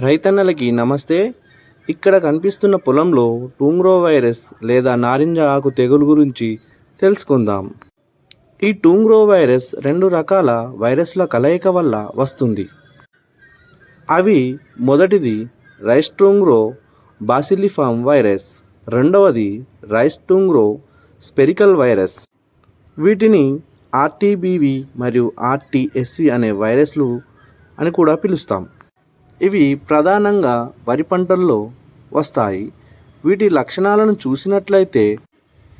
రైతన్నలకి నమస్తే. ఇక్కడ కనిపిస్తున్న పొలంలో టూంగ్రో వైరస్ లేదా నారింజ ఆకు తెగులు గురించి తెలుసుకుందాం. ఈ టూంగ్రో వైరస్ రెండు రకాల వైరస్ల కలయిక వల్ల వస్తుంది. అవి మొదటిది రైస్ టూంగ్రో బాసిలిఫామ్ వైరస్ రెండవది రైస్ టూంగ్రో స్పెరికల్ వైరస్. వీటిని ఆర్టీబీవి మరియు ఆర్టీఎస్వి అనే వైరస్లు అని కూడా పిలుస్తాం. ఇవి ప్రధానంగా వరి పంటల్లో వస్తాయి. వీటి లక్షణాలను చూసినట్లయితే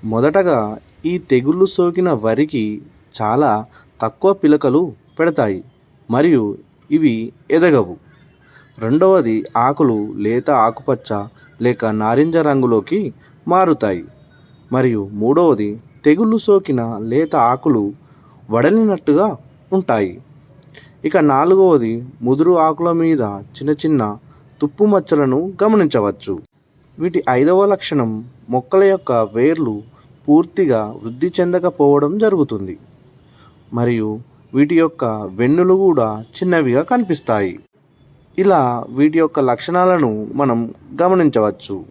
మొదటగా ఈ తెగుళ్ళు సోకిన వరికి చాలా తక్కువ పిలకలు పెడతాయి మరియు ఇవి ఎదగవు. రెండవది ఆకులు లేత ఆకుపచ్చ లేక నారింజ రంగులోకి మారుతాయి. మరియు మూడవది తెగుళ్ళు సోకిన లేత ఆకులు వడలినట్టుగా ఉంటాయి. ఇక నాలుగవది ముదురు ఆకుల మీద చిన్న చిన్న తుప్పు మచ్చలను గమనించవచ్చు. వీటి ఐదవ లక్షణం మొక్కల యొక్క వేర్లు పూర్తిగా వృద్ధి చెందకపోవడం జరుగుతుంది. మరియు వీటి యొక్క వెన్నులు కూడా చిన్నవిగా కనిపిస్తాయి. ఇలా వీటి యొక్క లక్షణాలను మనం గమనించవచ్చు.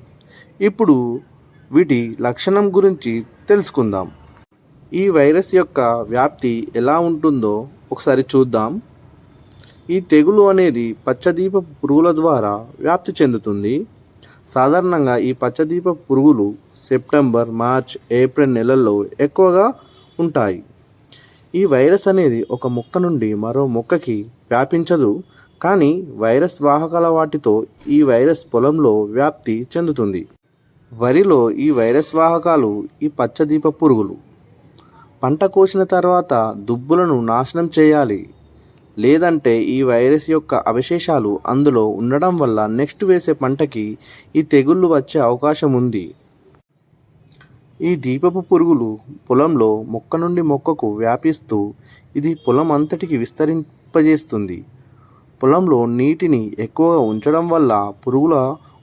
ఇప్పుడు వీటి లక్షణం గురించి తెలుసుకుందాం. ఈ వైరస్ యొక్క వ్యాప్తి ఎలా ఉంటుందో ఒకసారి చూద్దాం. ఈ తెగులు అనేది పచ్చదీప పురుగుల ద్వారా వ్యాప్తి చెందుతుంది. సాధారణంగా ఈ పచ్చదీప పురుగులు సెప్టెంబర్ మార్చ్ ఏప్రిల్ నెలల్లో ఎక్కువగా ఉంటాయి. ఈ వైరస్ అనేది ఒక మొక్క నుండి మరో మొక్కకి వ్యాపించదు. కానీ వైరస్ వాహకాల వాటితో ఈ వైరస్ పొలంలో వ్యాప్తి చెందుతుంది. వరిలో ఈ వైరస్ వాహకాలు ఈ పచ్చదీప పురుగులు. పంట కోసిన తర్వాత దుబ్బులను నాశనం చేయాలి. లేదంటే ఈ వైరస్ యొక్క అవశేషాలు అందులో ఉండడం వల్ల నెక్స్ట్ వేసే పంటకి ఈ తెగుళ్ళు వచ్చే అవకాశం ఉంది. ఈ దీపపు పురుగులు పొలంలో మొక్క నుండి మొక్కకు వ్యాపిస్తూ ఇది పొలం అంతటికి విస్తరింపజేస్తుంది. పొలంలో నీటిని ఎక్కువగా ఉంచడం వల్ల పురుగుల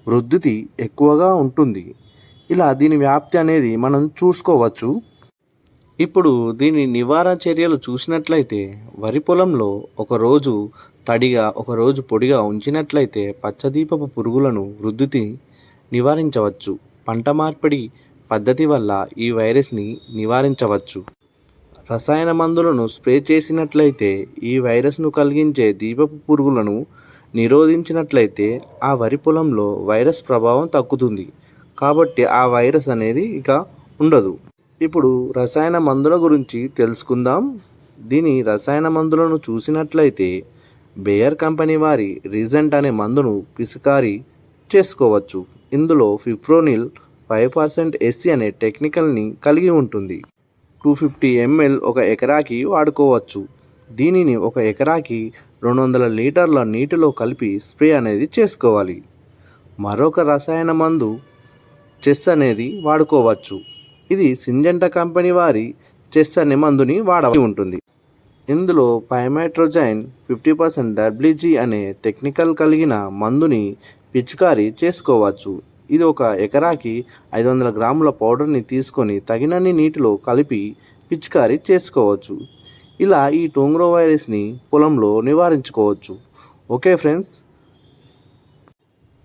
వృద్ధి ఎక్కువగా ఉంటుంది. ఇలా దీని వ్యాప్తి అనేది మనం చూసుకోవచ్చు. ఇప్పుడు దీని నివారణ చర్యలు చూసినట్లయితే వరి పొలంలో ఒకరోజు తడిగా ఒకరోజు పొడిగా ఉంచినట్లయితే పచ్చదీపపు పురుగులను వృద్ధి నివారించవచ్చు. పంట మార్పిడి పద్ధతి వల్ల ఈ వైరస్ని నివారించవచ్చు. రసాయన మందులను స్ప్రే చేసినట్లయితే ఈ వైరస్ను కలిగించే దీపపు పురుగులను నిరోధించినట్లయితే ఆ వరి పొలంలో వైరస్ ప్రభావం తగ్గుతుంది. కాబట్టి ఆ వైరస్ అనేది ఇక ఉండదు. ఇప్పుడు రసాయన మందుల గురించి తెలుసుకుందాం. దీని రసాయన మందులను చూసినట్లయితే బేయర్ కంపెనీ వారి రీజెంట్ అనే మందును పిచికారీ చేసుకోవచ్చు. ఇందులో ఫిప్రోనిల్ ఫైవ్ పర్సెంట్ ఎస్సీ అనే టెక్నికల్ని కలిగి ఉంటుంది. టూ ఫిఫ్టీ ఎంఎల్ ఒక ఎకరాకి వాడుకోవచ్చు. దీనిని ఒక ఎకరాకి రెండు వందల లీటర్ల నీటిలో కలిపి స్ప్రే అనేది చేసుకోవాలి. మరొక రసాయన మందు చెస్ అనేది వాడుకోవచ్చు. ఇది సింజెంట కంపెనీ వారి చెస్ అనే మందుని వాడవలసి ఉంటుంది. ఇందులో పైమెట్రోజైన్ ఫిఫ్టీ పర్సెంట్ డబ్ల్యూజీ అనే టెక్నికల్ కలిగిన మందుని పిచికారీ చేసుకోవచ్చు. ఇది ఒక ఎకరాకి ఐదు వందల గ్రాముల పౌడర్ని తీసుకొని తగినన్ని నీటిలో కలిపి పిచికారీ చేసుకోవచ్చు. ఇలా ఈ టోంగ్రో వైరస్ని పొలంలో నివారించుకోవచ్చు. ఓకే ఫ్రెండ్స్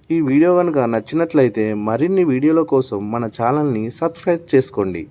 ఈ వీడియో కనుక నచ్చినట్లయితే మరిన్ని వీడియోల కోసం మన ఛానల్ని సబ్స్క్రైబ్ చేసుకోండి.